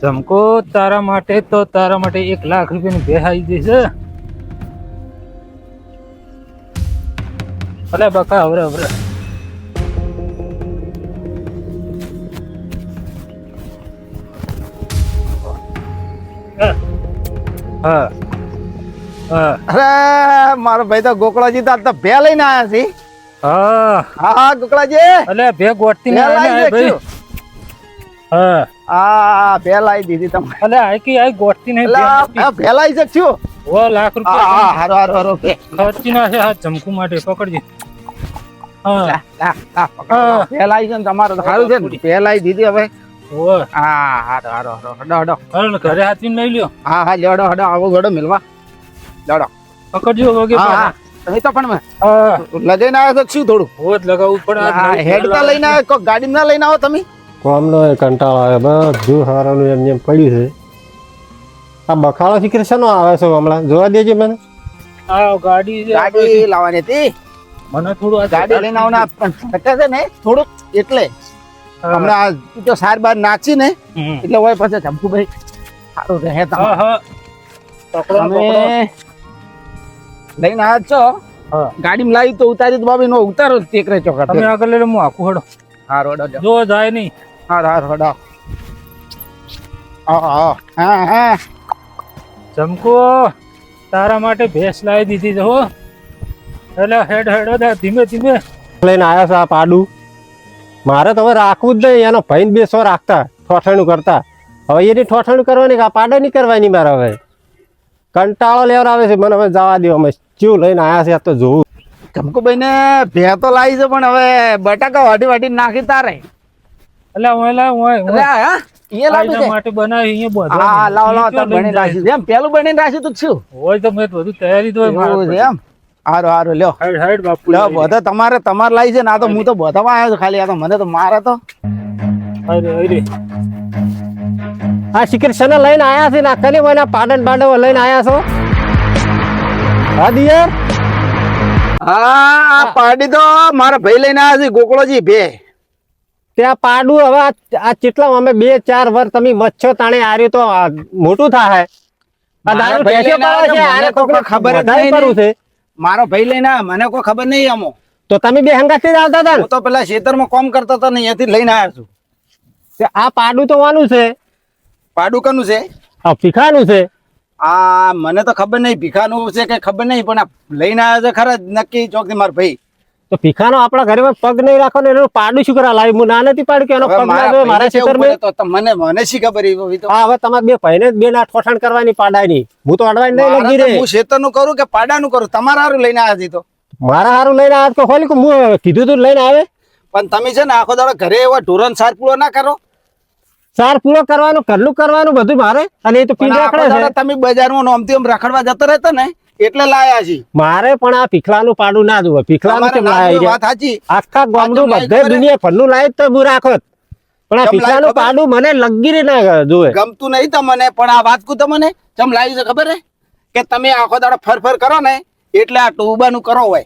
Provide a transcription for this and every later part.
જમકો તારા માટે તો તારા માટે એક લાખ રૂપિયાની આવી ગઈ છે. અલે બકા, હવરે હવરે. અરે, મારો ભાઈ તો ગોકળાજી તો ભે લઈને આયા છે. હા. હા હા ગોકળાજી. અલે ભે ગોઠતી ને ભે આને લાવી આય ભાઈ. હા. હા ભે દીધી તમે અલે આય કી આ ભે લાવી શકશું? ઓ લાખ હા હા હારો હારો હારો ખર્ચી ના છે આ જમકુ માટે પકડજે. હા. લા, લા, લા, પકડો. હા. ભે છે તમારે સારું દીધી હવે. ઓ. હા હારો હારો હારો. હડો ઘરે હાથીને લઈ લ્યો. હા હા લેડો હડો આવો ગડો મિલવા. લેડો પકડજો વગે હા હા તો પણ લગાઈને આવ્યા છો શું થોડું? હોત લગાવવું પડે આ હા, નવી હેડ તો લઈને આવ્યા? કોઈ ગાડી ના લઈને આવો તમે? કોમનો એ કંટાળો આવે. બધું હારાનું એમ એમ પડ્યું છે. આ બખાડો ફિકર શેનો આવે છે હમણાં? જોવા દેજે મને. આ ગાડી ગાડી લાવવાની હતી. મને થોડું ગાડી લઈને આવવાના પણ છે ને? થોડુંક એટલે. હમણાં તો સાર બાર નાચી ને એટલે હોય પછી ચંપુભાઈ. સારું રહે હા તમે લઈને આવ્યા છો? ગાડીમાં લાવી તો ઉતારી તો બાબી નો ઉતારો ટેકરે ચોકડ તમે આગળ લઈને હું આખું હડો. હા રોડો જો જાય નહીં. હા હા રોડો હા હા હા હા. જમકો તારા માટે ભેંસ લાવી દીધી છે હો. એટલે હેડ હેડ દે ધીમે ધીમે. લઈને આવ્યા છે આ પાડું. મારે તો હવે રાખવું જ નહીં એનો ભાઈને બેસો રાખતા ઠોઠાણું કરતા. હવે એની ઠોઠાણું કરવાની આ પાડે નહીં કરવાની મારે હવે? કંટાળો લેવા આવે છે મને હવે જવા દેવા અમે ચીવ લઈને આવ્યા છે આ તો જોવું. જમકુભાઈ ને ભે તો લાવી છે પણ હવે બટાકા વાટી વાટી નાખી તારે. એટલે હું લા હું એટલે હા એ લાવી છે. માટે બનાવી અહીંયા હા લાવ લાવ તો બની રાખી એમ પેલું બની રાખી તો છું? હોય તો મેં બધું તૈયારી તો એમ? હારું હારું લ્યો. હાઈડ હાઈડ બાપુ લ્યો બધા તમારે તમારે લાવી છે ને આ તો હું તો બધામાં આવ્યો છું ખાલી આ તો મને તો મારે તો. Hide hide. આ શિખર શને લઈને આયા છે ને કને મને પાડન બાંડવો લઈને આયા છો? હા દિયર આ પાડી તો મારા ભાઈ લઈને આવ્યા છે ગોકળોજી બે. ત્યાં પાડું હવે આ- આ અમે બે ચાર વર્ષ તમે મચ્છો તાણે આર્યું તો મોટું થાય. મારો ભાઈ લઈને મને કોઈ ખબર નહીં અમો તો તમે બે હંગાથી જ આવતા હતા તો પેલા ખેતરમાં કોમ કરતા હતા ને અહીંયાથી લઈને આવ્યા છું. આ પાડું તો વાનું છે. પાડું કનું છે? આ ભીખાનું છે. આ મને તો ખબર નહીં ભીખાનું છે કે ખબર નહીં પણ લઈને આવ્યો છે ખરા નક્કી ચોકથી મારા ભાઈ. તો ભીખાનો આપણા ઘરે પગ નહીં રાખો ને એનું પાડું શું કરા લાવી હું ના નથી પાડ્યું કે એનો પગ ના મારા ભાઈને કેવું તો મને મને શી ખબર તો? હા હવે તમારે બે ભાઈને જ બે ના ઠોઠાણ કરવાની પાડાની હું તો અડવાની નહીં લગી તો હું ખેતરનું કરું કે પાડાનું કરું? તમારા હારું લઈને આવ્યા તો. મારા હારું લઈને આવ્યા તો ખોલી કે? હું કીધું તું લઈને આવે. પણ તમે છે ને આખો દાડો ઘરે એવા ઢોરણ સાર પૂરો ના કરો. સાર પૂરો કરવાનું કરલું કરવાનું બધું મારે. અને એ તો પીંડ તમે બજારમાં નોમથી આમ રખડવા જતા રહેતા ને એટલે લાયા છે. મારે પણ આ પીખલાનું પાડું ના જોવે પીખલાનું કેમ લાયા વાત સાચી. આખા ગામનું બધે દુનિયા ભરનું લાય તો હું રાખત પણ આ પીખલાનું પાડું મને લગીરી ના જોવે ગમતું નહીં તમને પણ આ વાત કુ તમને ચમ લાવી છે ખબર હે કે તમે આખો દાડો ફર ફર કરો ને એટલે આ ટોબાનું કરો હોય.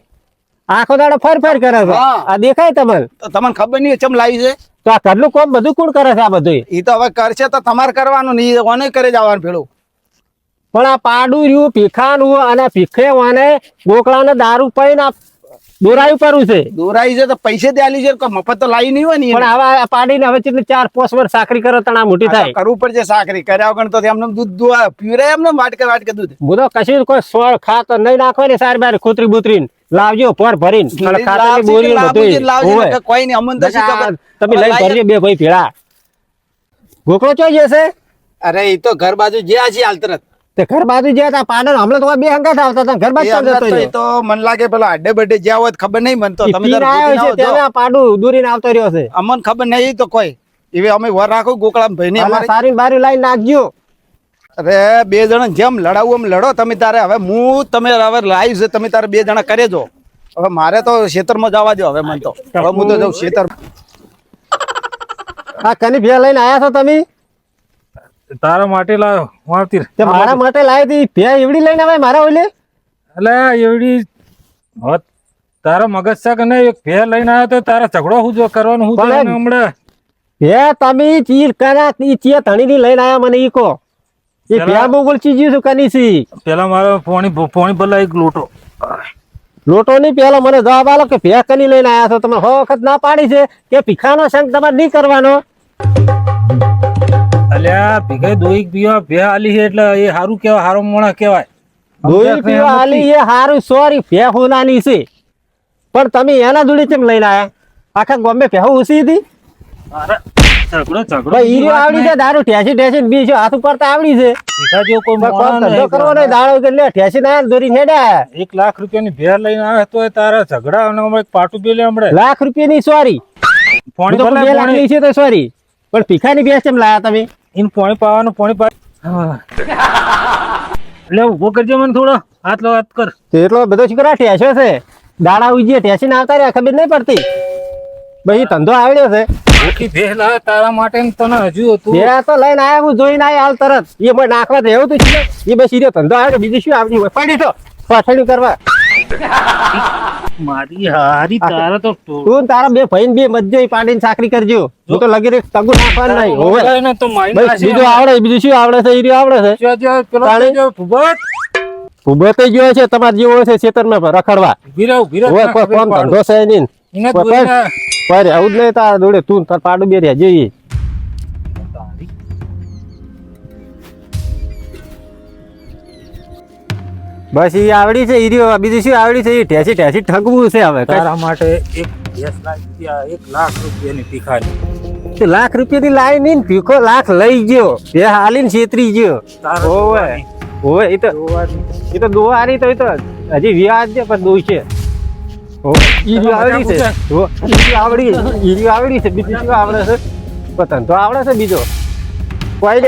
આખો દાડો ફર ફર કરે છે. આ દેખાય તમને? તમને ખબર નહીં ચમ લાવી છે? તો આ ઘરનું કોમ બધું કોણ કરે છે આ બધું એ તો હવે કરશે તો તમારે કરવાનું નહીં ઓને કરે જવાનું પેલું પણ આ પાડું રહ્યું પીખાનું અને પીખે વાને ગોકળાને દારૂ પીને આ દોરાયું કરવું છે. દોરાય છે તો પૈસે દે છે મફત તો લાવી નહીં હોય ને પણ હવે પાડીને હવે કેટલી ચાર પોસ વર્ષ સાકરી કરે તણા મોટી થાય. કરવું પડશે સાકરી કર્યા વગર તો એમને દૂધ દુઆ પીવરે એમને વાટકે વાટકે દૂધ. બધો કશું કોઈ સોળ ખાતર નહીં નાખવાની સારી બાર ખોતરી બુતરીને. લાવજો પર ભરીને. અને ખાતરની બોરી બધું. કે કોઈ નહીં અમન? તમે લઈ ભરજો બે ભાઈ ભેળા. ગોકળો ચો જશે અરે એ તો ઘર બાજુ જ્યાં છે હાલ તરત. તે ઘર બાજુ જ્યાં તા પાડણ હમણાં તો બે હંગાત આવતા હતા ઘર બાજુ જતો રહ્યો. તો મન લાગે પેલો આડે બડે જ્યાં હોય ખબર નહીં મન તો. તમે આવ્યો છે ના તેને તો. આ પાડું દૂરીને આવતો રહ્યો છે. અમન ખબર નહીં તો કોઈ. એવી અમે વર રાખો ગોકળા ભાઈ ને સારી બારી લાઈન નાખજો. અરે બે જણા જેમ લડાવું એમ લડો તમે તારે હવે હું તમે હવે લાઈવ છે તમે તારે બે જણા કરે જો હવે મારે તો ખેતરમાં જવા દો હવે મને તો. હવે હું તો જાઉં ખેતર આ કની ભે લઈને આયા છો તમે? તારા માટે લાવ્યો હું તે મારા માટે લાવી હતી ભે એવડી લઈને આવે મારા ઓલે? એટલે એવડી હોત તારા મગજ છે કે નહીં? એક ભે લઈને આવ્યો તો તારા ઝઘડો હું જો કરવાનું હું હમણાં હે તમે ચીર કરા ઈ ચીએ ધણીની લઈને આયા મને ઈ કહો. એ ભ્યા બોગલ ચીજ્યું છું કની સી પેલા મારો પોણી પોણી ભલા એક લોટો. લોટો નહીં પેલા મને જવાબ આલો કે ભ્યા કની લઈને આયા છો? તમે હો વખત ના પાડી છે કે ભીખાનો સંગ તમારે નહીં કરવાનો? અલ્યા ભીખાઈ દોઈક પીવા ભે આલી છે એટલે એ હારું કેવાય હારો મોણા કેવાય દોઈક પીવા આલી એ હારું સોરી ભ્યા હોનાની છે. પણ તમે એના જોડે કેમ લઈને આયા? આખા ગોમ્બે ભેહું ઉસી હતી? અરે, ઝઘડો ઝઘડો. ઈ આવડી છે દારૂ ઠેસી ઠેસી બી છે હાથ ઉપર તો આવડી છે. ભીખા કોઈ પણ કોમ મોણા ધંધો કરવો નહીં નહીં. કે લે ઠેસી ના દોરી હેડા. એક લાખ રૂપિયાની ભેર લઈને આવે તો તારા ઝઘડા અને પાટું બી લે હમણાં. લાખ રૂપિયાની સોરી. પોણી તો બે લાખ છે તો સોરી. પણ ભીખાની બેસ કેમ લાયા તમે? એમ પોણી પાવાનું પોણી પા લે ઊભો કરજો મને થોડો. હાથ લો હાથ કર. એટલો બધો છોકરા ઠેસ્યો છે? દાડા ઉજીએ ઠેસી ના આવતા રહ્યા ખબર નહીં પડતી. ભાઈ ધંધો આવડ્યો છે. ભેહ લાવે તારા માટે તને હજુ હતું. બે તો લઈને આયા હું જોઈને આયા હાલ તરત. એ મને નાખવા તો એવું તો છે એ બસ સીધો ધંધો આવ્યો બીજું શું આવડ્યું? હોય પડી તો પાછળ કરવા. મારી હારી તારા તો તું તારા બે ભાઈ બે મજ્જો પાડીને સાકરી કરજો. હું તો લગી તગુ નાખવાનું નહીં હોવે તો બીજું આવડે બીજું શું આવડે છે? ઈર્યો આવડે છે? પેલો? જો, ઊભો થઈ ગયો છે તમારે જેવો છે ખેતરમાં રખડવા. ધંધો છે પર આવું જ નહીં તારા જોડે તું તાર પાડું બે રહ્યા જઈએ. બસ ઈ આવડી છે ઈરી બીજું શું આવડી છે ઈ ઠેસી ઠેસી ઠગવું છે હવે તારા માટે એક દસ લાખ રૂપિયા એક લાખ રૂપિયાની ભિખારી. તે લાખ રૂપિયાની લાઈ નહીં ભીખો લાખ લઈ ગયો. બે હાલીને છેતરી ગયો. ઓવે ઓવે એ તો. એ તો દોહારી તો એ તો હજી વ્યાજ છે પણ દોઈ છે. ઓવે, ઈર્યો આવડી છે. ઈર્યો આવડી છે. બીજું શું આવડે છે? પણ તો આવડે છે બીજો. કોઈ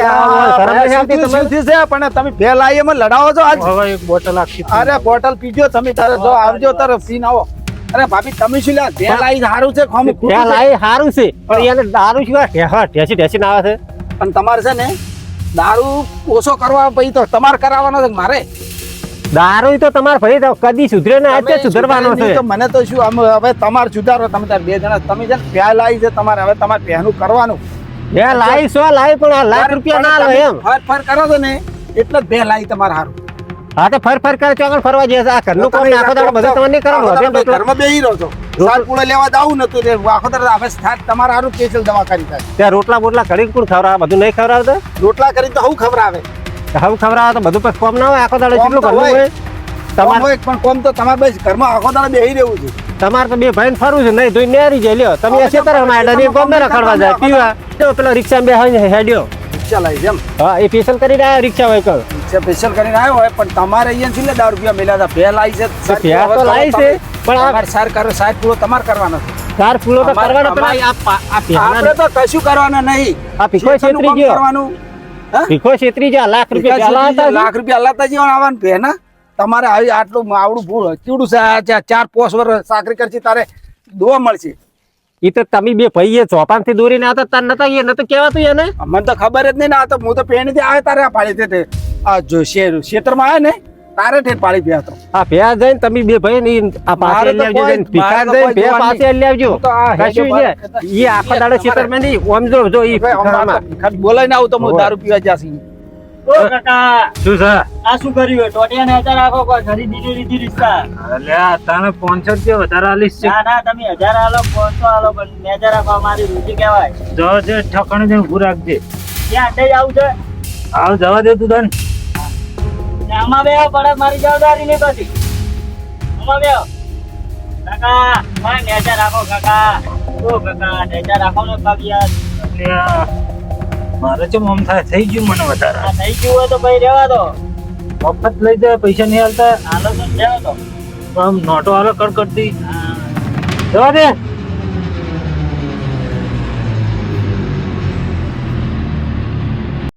પણ તમે બે લાઈ એમાં લડાવો છો આજ? હવે એક બોટલ આખી અરે બોટલ પીજો તમે તારે જો આવજો તારે સીન આવો. અરે ભાભી તમે શું લ્યા સારું છે ખોમ લાઈ સારું છે? પણ એને દારૂ શું હા, ઠેસી ઠેસી ના આવે છે. પણ તમારે છે ને દારૂ ઓછો કરવા પછી તો તમારે કરાવવાનો છે મારે? દારૂ તો તમારે ભાઈ તો કદી સુધરે ને આજે સુધરવાનો છે. તો મને તો શું આમ હવે તમાર સુધારો તમે તાર બે જણા તમે છે ને આવી છે તમારે હવે તમારે પહેનું કરવાનું. બે લાઈ સો લાઈ પણ આ લાખ રૂપિયા ના લો એમ. ફર ફર કરો છો ને એટલે બે લાઈ તમારે હારું. હા તો ફર ફર કરે ચોકન ફરવા જશે આ ઘરનું કામ નાખો દાડો બધું તમે નહીં બોટલ. ઘરમાં બેહી રહો છો. સાત લેવા જાવું નતું તે આખો દાડો હવે તમારે સ્પેશિયલ દવા કરી થાય. ત્યાં રોટલા બોટલા કરી કોણ ખવડાવે? બધું નહીં ખવડાવતો? રોટલા કરી તો હું ખબર આવે હવે ખવડાવે તો બધું પછી કોમ ના હોય આખો દાડો કેટલું કરવું હોય. તમારે તમારે પણ કોમ તો તમારે બસ ઘરમાં આખો દાડો બેહી રહેવું છે. તમારે તો બે ભાઈ ફરવું છે નહીં ધોઈ નેરી જાય લ્યો. તમે તરફ તો માંડ્યા કોમ ગમે રખડવા જાય પીવા. તો પેલો રિક્ષા બે હોય હેડ્યો. રિક્ષા લઈ જેમ હા એ સ્પેશિયલ કરી રહ્યા રિક્ષા હોય કર રિક્ષા સ્પેશિયલ કરીને આવ્યો હોય પણ તમારે અહીંયા છે ને દસ રૂપિયા મેલ્યા હતા. બે આવી છે સાત તો લાવી છે, પણ આ- સાર કરો સાહેબ પૂરો તમારે કરવાનો છે. ચાર ફૂલો તો કરવાના આપણે તો કશું કરવાનું નહીં. આ શેઠનું છેતરી ગયો. કરવાનું? ભીખો છેતરી ગયા લાખ રૂપિયા વિકાસ પહેલા સુધી હતા લાખ રૂપિયા હલાતા જીવન આવવાનું ભે ના? તમારે આવી આટલું આવડું ભૂલ ચીડું છે ચાર પોસ વર્ષ સાકરી કરશે તારે દોવા મળશે. એ તો તમે બે ભાઈએ ચોપાનથી દોરીને આવતા તાર નતા એ નતું કહેવાતું એને? મને તો ખબર જ નહીં ને આ તો હું તો પેણીથી આવે તારે આ પાડી તે આ જો શેર ખેતરમાં આવે ને તારે ઠેર પાડી પી તો. આ ભેયા જઈને તમે બે ભાઈ ની આ પાસે લઈ આવજો જઈને. ભિખાર જઈને બે પાસે લઈ આવજો. કશું નહીં એ આખો દાડો ખેતરમાં નહીં ઓમ જો જો ઈ ભિખારમાં. બોલાઈ ના આવું તો હું દારૂ પીવા જાસી ઓ કાકા શું છે? આ શું કર્યું ટોટિયાને હજાર રાખો કોઈ ઘરી બીજી લીધી રિક્ષા. અલ્યા તને પાંચસો રૂપિયા વધારે આલીશ છે. ના ના તમે હજાર આલો પાંચસો આલો પણ બે હજાર રાખો મારી રૂચી કહેવાય. જો જે ઠકાણે જઈને ઊભું રાખજે. ક્યાં અંડે આવું છે. આવ જવા દે તું તને. ને આમાં બે પડે મારી જવાબદારી નહીં પછી આમાં બે કાકા મારે નેચા રાખો કાકા. ઓ કાકા નેચા રાખો ને કાકી યાર. મારે ચમ આમ થાય? થઈ ગયું મને વધારે. થઈ ગયું હોય તો ભાઈ રહેવા દો. મફત લઈ જાય પૈસા નહીં હાલતા. હાલો તો રહેવા દો. આમ નોટો હાલો કડકડતી. જવા દે.